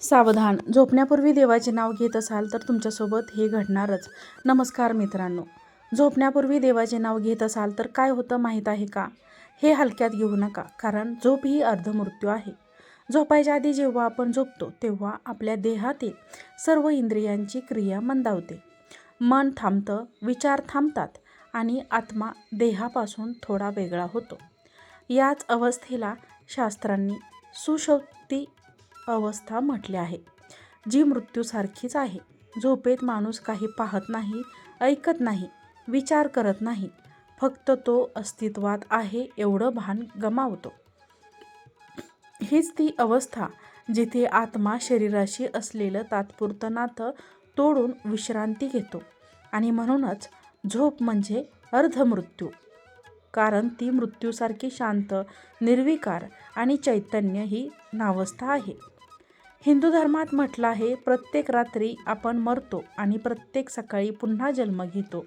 सावधान. झोपण्यापूर्वी देवाचे नाव घेत असाल तर तुमच्यासोबत हे घडणारच. नमस्कार मित्रांनो. झोपण्यापूर्वी देवाचे नाव घेत असाल तर काय होतं माहीत आहे का? हे हलक्यात घेऊ नका कारण झोप ही अर्धमृत्यू आहे. झोपायच्या आधी जेव्हा आपण झोपतो तेव्हा आपल्या देहातील सर्व इंद्रियांची क्रिया मंदावते. मन थांबतं विचार थांबतात आणि आत्मा देहापासून थोडा वेगळा होतो. याच अवस्थेला शास्त्रांनी सुषुप्ती अवस्था म्हटले आहे. जी मृत्यूसारखीच आहे. झोपेत माणूस काही पाहत नाही ऐकत नाही विचार करत नाही. फक्त तो अस्तित्वात आहे एवढं भान गमावतो. हीच ती अवस्था जिथे आत्मा शरीराशी असलेलं तात्पुरतं नातं तोडून विश्रांती घेतो. आणि म्हणूनच झोप म्हणजे अर्धमृत्यू. कारण ती मृत्यूसारखी शांत निर्विकार आणि चैतन्य ही नावस्था आहे. हिंदू धर्मात म्हटलं आहे प्रत्येक रात्री आपण मरतो आणि प्रत्येक सकाळी पुन्हा जन्म घेतो.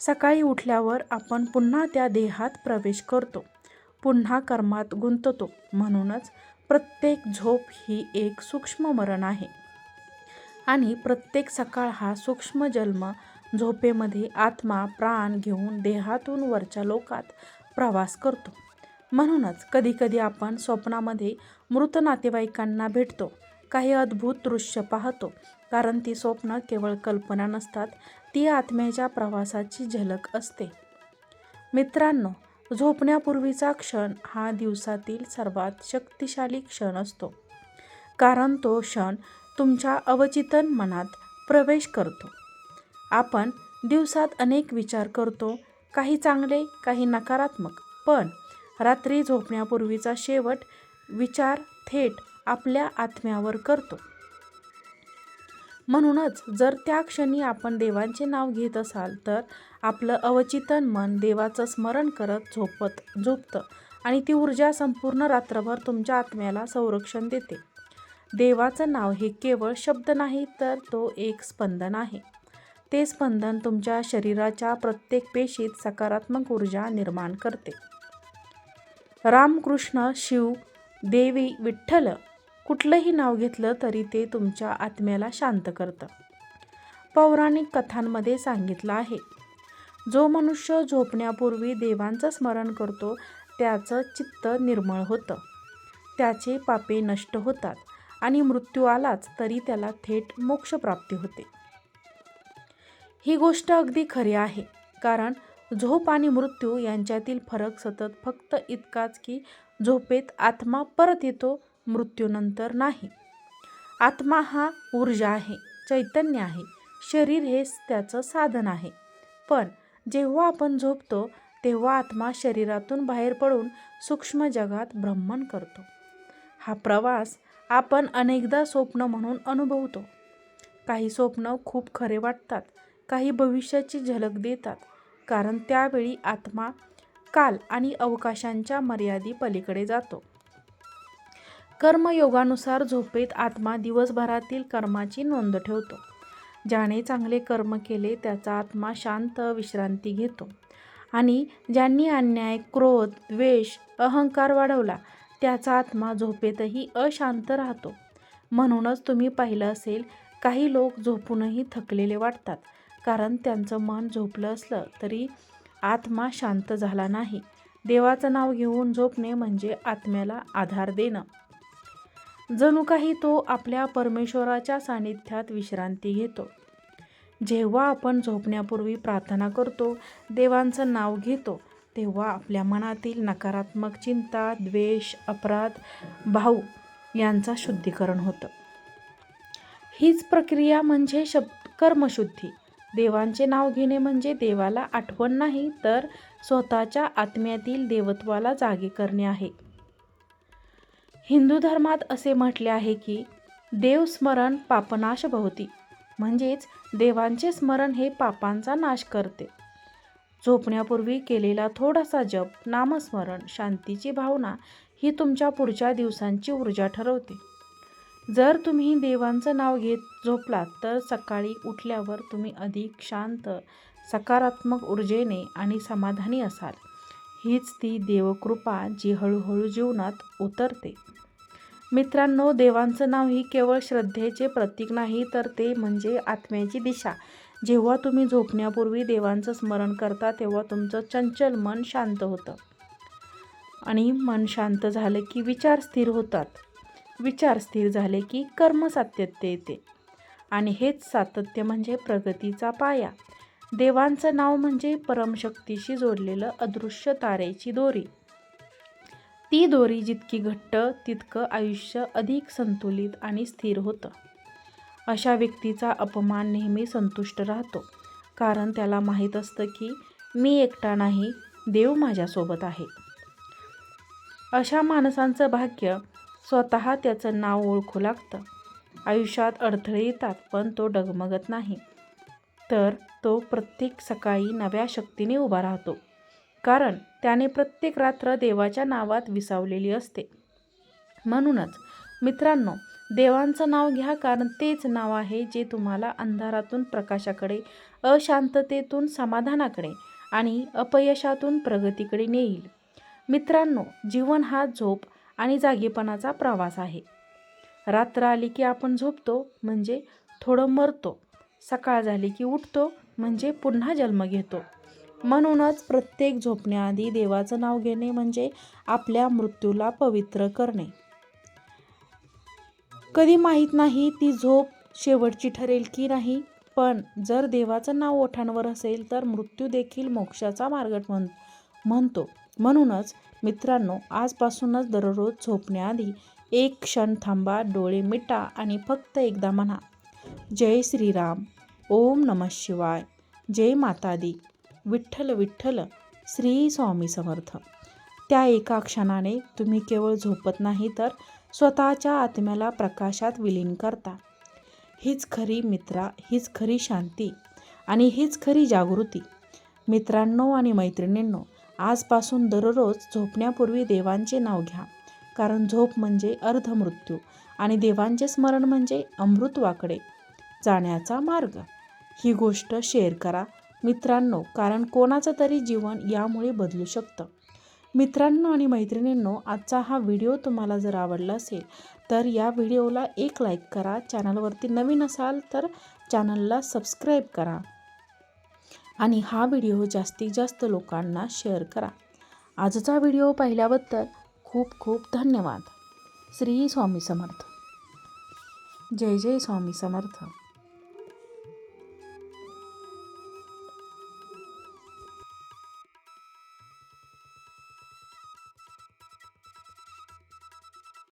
सकाळी उठल्यावर आपण पुन्हा त्या देहात प्रवेश करतो. पुन्हा कर्मात गुंततो. म्हणूनच प्रत्येक झोप ही एक सूक्ष्म मरण आहे. आणि प्रत्येक सकाळ हा सूक्ष्म जन्म झोपेमध्ये आत्मा प्राण घेऊन देहातून वरच्या लोकात प्रवास करतो. म्हणूनच कधीकधी आपण स्वप्नामध्ये मृत नातेवाईकांना भेटतो. काही अद्भुत दृश्य पाहतो कारण ती स्वप्न केवळ कल्पना नसतात ती आत्म्याच्या प्रवासाची झलक असते. मित्रांनो झोपण्यापूर्वीचा क्षण हा दिवसातील सर्वात शक्तिशाली क्षण असतो. कारण तो क्षण तुमच्या अवचितन मनात प्रवेश करतो. आपण दिवसात अनेक विचार करतो काही चांगले काही नकारात्मक. पण रात्री झोपण्यापूर्वीचा शेवट विचार थेट आपल्या आत्म्यावर करतो. म्हणूनच जर त्या क्षणी आपण देवांचे नाव घेत असाल तर आपलं अवचितन मन देवाचं स्मरण करत झोपत झोपतं आणि ती ऊर्जा संपूर्ण रात्रभर तुमच्या आत्म्याला संरक्षण देते. देवाचं नाव हे केवळ शब्द नाही तर तो एक स्पंदन आहे. ते स्पंदन तुमच्या शरीराच्या प्रत्येक पेशीत सकारात्मक ऊर्जा निर्माण करते. रामकृष्ण शिव देवी विठ्ठल कुठलंही नाव घेतलं तरी ते तुमच्या आत्म्याला शांत करतं. पौराणिक कथांमध्ये सांगितलं आहे जो मनुष्य झोपण्यापूर्वी देवांचं स्मरण करतो त्याचं चित्त निर्मळ होतं. त्याचे पापे नष्ट होतात आणि मृत्यू आलाच तरी त्याला थेट मोक्षप्राप्ती होते. ही गोष्ट अगदी खरी आहे. कारण झोप आणि मृत्यू यांच्यातील फरक सतत फक्त इतकाच की झोपेत आत्मा परत येतो मृत्यूनंतर नाही. आत्मा हा ऊर्जा आहे चैतन्य आहे शरीर हेच त्याचं साधन आहे. पण जेव्हा आपण झोपतो तेव्हा आत्मा शरीरातून बाहेर पडून सूक्ष्म जगात भ्रमण करतो. हा प्रवास आपण अनेकदा स्वप्न म्हणून अनुभवतो. काही स्वप्न खूप खरे वाटतात काही भविष्याची झलक देतात. कारण त्यावेळी आत्मा काल आणि अवकाशांच्या मर्यादी पलीकडे जातो. कर्मयोगानुसार झोपेत आत्मा दिवसभरातील कर्माची नोंद ठेवतो. ज्याने चांगले कर्म केले त्याचा आत्मा शांत विश्रांती घेतो. आणि ज्यांनी अन्याय क्रोध द्वेष अहंकार वाढवला त्याचा आत्मा झोपेतही अशांत राहतो. म्हणूनच तुम्ही पाहिलं असेल काही लोक झोपूनही थकलेले वाटतात. कारण त्यांचं मन झोपलं असलं तरी आत्मा शांत झाला नाही. देवाचं नाव घेऊन झोपणे म्हणजे आत्म्याला आधार देणं. जणू काही तो आपल्या परमेश्वराच्या सानिध्यात विश्रांती घेतो. जेव्हा आपण झोपण्यापूर्वी प्रार्थना करतो देवांचं नाव घेतो तेव्हा आपल्या मनातील नकारात्मक चिंता द्वेष अपराध भाऊ यांचा शुद्धीकरण होतं. हीच प्रक्रिया म्हणजे शब्द कर्मशुद्धी. देवांचे नाव घेणे म्हणजे देवाला आठवण नाही तर स्वतःच्या आत्म्यातील देवत्वाला जागे करणे आहे. हिंदू धर्मात असे म्हटले आहे की देवस्मरण पापनाश भवती म्हणजेच देवांचे स्मरण हे पापांचा नाश करते. झोपण्यापूर्वी केलेला थोडासा जप नामस्मरण शांतीची भावना ही तुमच्या पुढच्या दिवसांची ऊर्जा ठरवते. जर तुम्ही देवांचं नाव घेत झोपलात तर सकाळी उठल्यावर तुम्ही अधिक शांत सकारात्मक ऊर्जेने आणि समाधानी असाल. हीच ती देवकृपा जी हळूहळू जीवनात उतरते. मित्रांनो देवांचं नाव ही केवळ श्रद्धेचे प्रतीक नाही तर ते म्हणजे आत्म्याची दिशा. जेव्हा तुम्ही झोपण्यापूर्वी देवांचं स्मरण करता तेव्हा तुमचं चंचल मन शांत होतं. आणि मन शांत झालं की विचार स्थिर होतात. विचार स्थिर झाले की कर्म सातत्य येते. आणि हेच सातत्य म्हणजे प्रगतीचा पाया. देवांचं नाव म्हणजे परमशक्तीशी जोडलेलं अदृश्य तारेची दोरी. ती दोरी जितकी घट्ट तितकं आयुष्य अधिक संतुलित आणि स्थिर होतं. अशा व्यक्तीचा अपमान नेहमी संतुष्ट राहतो. कारण त्याला माहीत असतं की मी एकटा नाही देव माझ्यासोबत आहे. अशा माणसांचं भाग्य स्वतः त्याचं नाव ओळखू लागतं. आयुष्यात अडथळे येतात पण तो डगमगत नाही. तर तो प्रत्येक सकाळी नव्या शक्तीने उभा राहतो. कारण त्याने प्रत्येक रात्र देवाच्या नावात विसावलेली असते. म्हणूनच मित्रांनो देवांचं नाव घ्या कारण तेच नाव आहे जे तुम्हाला अंधारातून प्रकाशाकडे अशांततेतून समाधानाकडे आणि अपयशातून प्रगतीकडे नेईल. मित्रांनो जीवन हा झोप आणि जागेपणाचा प्रवास आहे. रात्र आली की आपण झोपतो म्हणजे थोडं मरतो. सकाळ झाली की उठतो म्हणजे पुन्हा जन्म घेतो. म्हणूनच प्रत्येक झोपण्याआधी देवाचं नाव घेणे म्हणजे आपल्या मृत्यूला पवित्र करणे. कधी माहीत नाही ती झोप शेवटची ठरेल की नाही पण जर देवाचं नाव ओठांवर असेल तर मृत्यू देखील मोक्षाचा मार्ग म्हण म्हणतो. म्हणूनच मित्रांनो आजपासूनच दररोज झोपण्याआधी एक क्षण थांबा डोळे मिटा आणि फक्त एकदा म्हणा. जय श्रीराम. ओम नम शिवाय. जय मातादी. विठ्ठल विठ्ठल. श्री स्वामी समर्थ. त्या एका क्षणाने तुम्ही केवळ झोपत नाही तर स्वतःच्या आत्म्याला प्रकाशात विलीन करता. हीच खरी मित्रा हीच खरी शांती आणि हीच खरी जागृती. मित्रांनो आणि मैत्रिणींनो आजपासून दररोज झोपण्यापूर्वी देवांचे नाव घ्या. कारण झोप म्हणजे अर्धमृत्यू आणि देवांचे स्मरण म्हणजे अमृतवाकडे जाण्याचा मार्ग. ही गोष्ट शेअर करा मित्रांनो कारण कोणाचं तरी जीवन यामुळे बदलू शकतं. मित्रांनो आणि मैत्रिणींनो आजचा हा व्हिडिओ तुम्हाला जर आवडला असेल तर या व्हिडिओला एक लाईक करा. चॅनलवरती नवीन असाल तर चॅनलला सबस्क्राईब करा. आणि हा व्हिडिओ जास्तीत जास्त लोकांना शेअर करा. आजचा व्हिडिओ पाहिल्याबद्दल खूप खूप धन्यवाद. श्री स्वामी समर्थ. जय जय स्वामी समर्थ.